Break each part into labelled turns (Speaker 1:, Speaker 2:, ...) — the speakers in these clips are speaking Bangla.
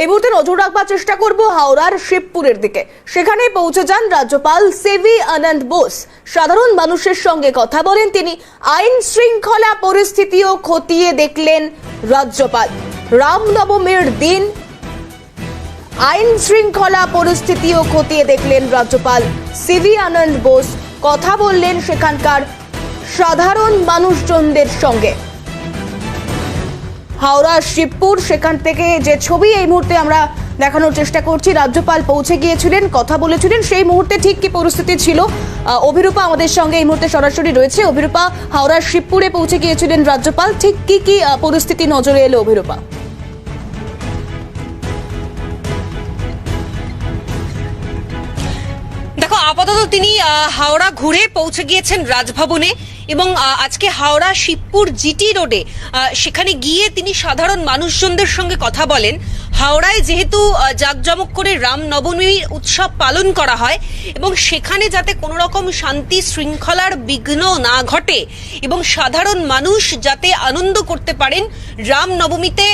Speaker 1: এই মুহূর্তে নজর রাখবার চেষ্টা করব হাওড়ার শিবপুরের দিকে। সেখানে পৌঁছে যান রাজ্যপাল সিভি আনন্দ বোস। সাধারণ মানুষের সঙ্গে কথা বলেন তিনি। আইন শৃঙ্খলা পরিস্থিতিও খতিয়ে দেখলেন রাজ্যপাল। রামনবমীর দিন আইন শৃঙ্খলা পরিস্থিতিও খতিয়ে দেখলেন রাজ্যপাল সিভি আনন্দ বোস। কথা বললেন সেখানকার সাধারণ মানুষজনদের সঙ্গে। হাওড়া শিবপুর, সেখান থেকে যে ছবি এই মুহূর্তে আমরা দেখানোর চেষ্টা করছি, রাজ্যপাল পৌঁছে গিয়েছিলেন, কথা বলেছিলেন, সেই মুহূর্তে ঠিক কি পরিস্থিতি ছিল? অভিরূপা আমাদের সঙ্গে এই মুহূর্তে সরাসরি রয়েছে। অভিরূপা হাওড়ার শিবপুরে পৌঁছে গিয়েছিলেন রাজ্যপাল, ঠিক কি কি পরিস্থিতি নজরে এলো অভিরূপা?
Speaker 2: দেখো, আপাতত তিনি হাওড়া ঘুরে পৌঁছে গিয়েছেন রাজভবনে। এবং আজকে হাওড়া শিবপুর জিটি রোডে সেখানে গিয়ে তিনি সাধারণ মানুষজনদের সঙ্গে কথা বলেন। হাওড়ায় যেহেতু জাঁকজমক করে রাম নবমীর উৎসব পালন করা হয় এবং সেখানে যাতে কোনো রকম শান্তি শৃঙ্খলার বিঘ্ন না ঘটে এবং সাধারণ মানুষ যাতে আনন্দ করতে পারেন, রাম নবমীতে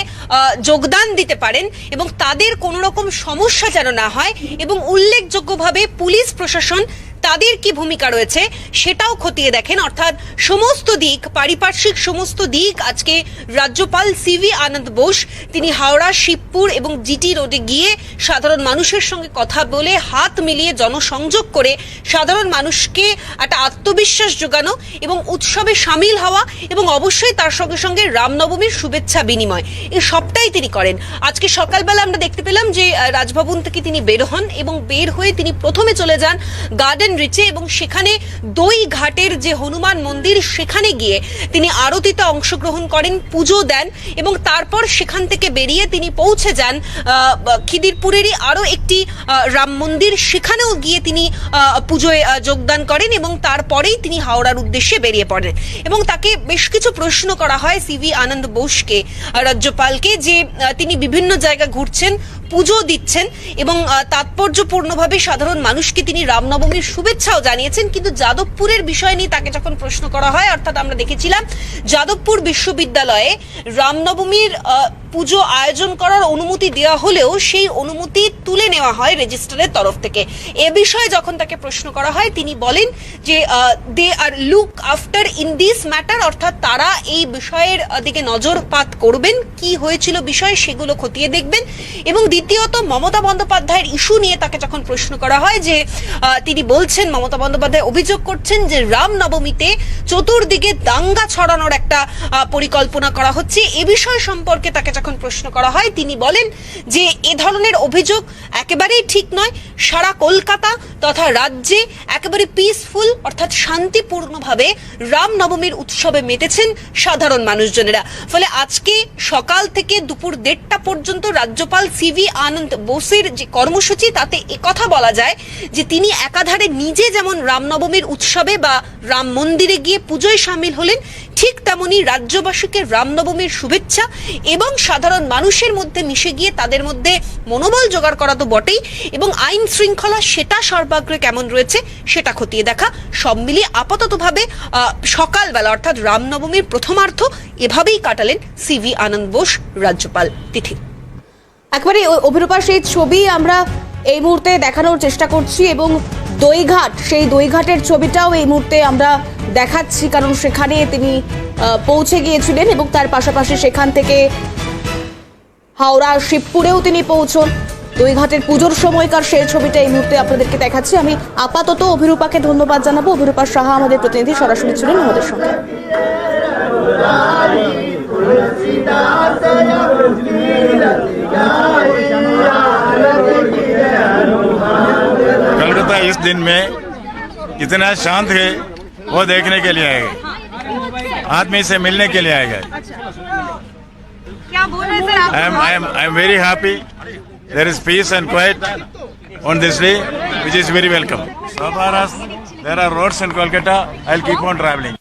Speaker 2: যোগদান দিতে পারেন এবং তাদের কোনো রকম সমস্যা যেন না হয় এবং উল্লেখযোগ্যভাবে পুলিশ প্রশাসন তাদের কি ভূমিকা রয়েছে সেটাও খতিয়ে দেখেন। অর্থাৎ সমস্ত দিক, পারিপার্শ্বিক সমস্ত দিক আজকে রাজ্যপাল সিভি আনন্দ বোস, তিনি হাওড়া, শিবপুর এবং জিটি রোডে গিয়ে সাধারণ মানুষের সঙ্গে কথা বলে হাত মিলিয়ে জনসংযোগ করে সাধারণ মানুষকে একটা আত্মবিশ্বাস যোগানো এবং উৎসবে সামিল হওয়া এবং অবশ্যই তার সঙ্গে সঙ্গে রামনবমীর শুভেচ্ছা বিনিময়। এই সবটাই তিনি করেন। আজকে সকালবেলা আমরা দেখতে পেলাম যে রাজভবন থেকে তিনি বের হন এবং বের হয়ে তিনি প্রথমে চলে যান গার্ডেন রিচে এবং সেখানে দই ঘাটের যে হনুমান মন্দির, সেখানে গিয়ে তিনি আরতিতে অংশগ্রহণ করেন, পুজো দেন এবং তারপর সেখান থেকে বেরিয়ে তিনি পৌঁছে যান খিদিরপুরেরই আরও একটি রাম মন্দির। সেখানেও গিয়ে তিনি পুজোয় যোগদান করেন এবং তারপরেই তিনি হাওড়ার উদ্দেশ্যে বেরিয়ে পড়েন। এবং তাকে বেশ কিছু প্রশ্ন করা হয় সিভি আনন্দ বোসকে, রাজ্যপালকে যে তিনি বিভিন্ন জায়গা ঘুরছেন পুজো দিচ্ছেন এবং তাৎপর্যপূর্ণভাবে সাধারণ মানুষকে তিনি রামনবমীর শুভেচ্ছাও জানিয়েছেন। কিন্তু যাদবপুরের বিষয় নিয়ে তাকে যখন প্রশ্ন করা হয়, অর্থাৎ আমরা দেখেছিলাম, যাদবপুর বিশ্ববিদ্যালয়ে রামনবমীর পুজো আয়োজন করার অনুমতি দেওয়া হলেও সেই অনুমতি তুলে নেওয়া হয় রেজিস্ট্রারের তরফ থেকে। এ বিষয়ে যখন তাকে প্রশ্ন করা হয়, তিনি বলেন যে they are look after in this matter অর্থাৎ তারা এই বিষয়ের দিকে নজরপাত করবেন, কি হয়েছিল বিষয় সেগুলো খতিয়ে দেখবেন। এবং দ্বিতীয়ত, মমতা বন্দ্যোপাধ্যায়ের ইস্যু নিয়ে তাকে যখন প্রশ্ন করা হয় যে তিনি বলছেন, মমতা বন্দ্যোপাধ্যায় অভিযোগ করছেন যে রাম নবমীতে চতুর্দিকে দাঙ্গা ছড়ানোর একটা পরিকল্পনা করা হচ্ছে। এ বিষয় সম্পর্কে তাকে যখন প্রশ্ন করা হয়। তিনি বলেন যে, এ ধরনের অভিযোগ একেবারেই ঠিক নয়। সারা কলকাতা তথা রাজ্যে একেবারে পিসফুল অর্থাৎ শান্তিপূর্ণভাবে রামনবমীর উৎসবে মেতেছেন সাধারণ মানুষজনেরা। ফলে আজকে সকাল থেকে দুপুর দেড়টা পর্যন্ত রাজ্যপাল সিভি আনন্দ বোসের যে কর্মসূচি, তাতে কথা বলা যায় যে, তিনি একাধারে নিজে যেমন রামনবমীর উৎসবে বা রাম মন্দিরে গিয়ে পুজোয় সামিল হলেন ঠিক তেমনি রাজ্যবাসীকে রামনবমীর শুভেচ্ছা এবং সাধারণ মানুষের মধ্যে মিশে গিয়ে তাদের মধ্যে মনোবল জোগাড় করা তো বটেই এবং আইন শৃঙ্খলা সেটা সর্বাগ্রে কেমন রয়েছে সেটা খতিয়ে দেখা সব মিলিয়ে আপাততভাবে সকালবেলা অর্থাৎ রামনবমীর প্রথমার্ধ এভাবেই কাটালেন সিভি আনন্দ বোস, রাজ্যপাল তিথি।
Speaker 1: একবারে অভিরূপার সেই ছবি আমরা এই মুহূর্তে দেখানোর চেষ্টা করছি এবং দইঘাট, সেই দইঘাটের ছবিটাও এই মুহূর্তে আমরা দেখাচ্ছি কারণ সেখানে তিনি আহ, পৌঁছে গিয়েছিলেন এবং তার পাশাপাশি সেখান থেকে হাওড়া শিবপুরেও তিনি পৌঁছন দইঘাটের পুজোর সময়কার সেই ছবিটা এই মুহূর্তে আপনাদেরকে দেখাচ্ছি আমি আপাতত অভিরূপাকে ধন্যবাদ জানাবো অভিরূপা সাহা আমাদের প্রতিনিধি সরাসরি ছিলেন আমাদের সঙ্গে
Speaker 3: कलकत्ता इस दिन में इतना शांत है वो देखने के लिए आएगा। आदमी से मिलने के लिए
Speaker 2: आए गए
Speaker 3: I am I am I am very happy there is peace and quiet on this day which is very welcome there are roads in Kolkata I keep on travelling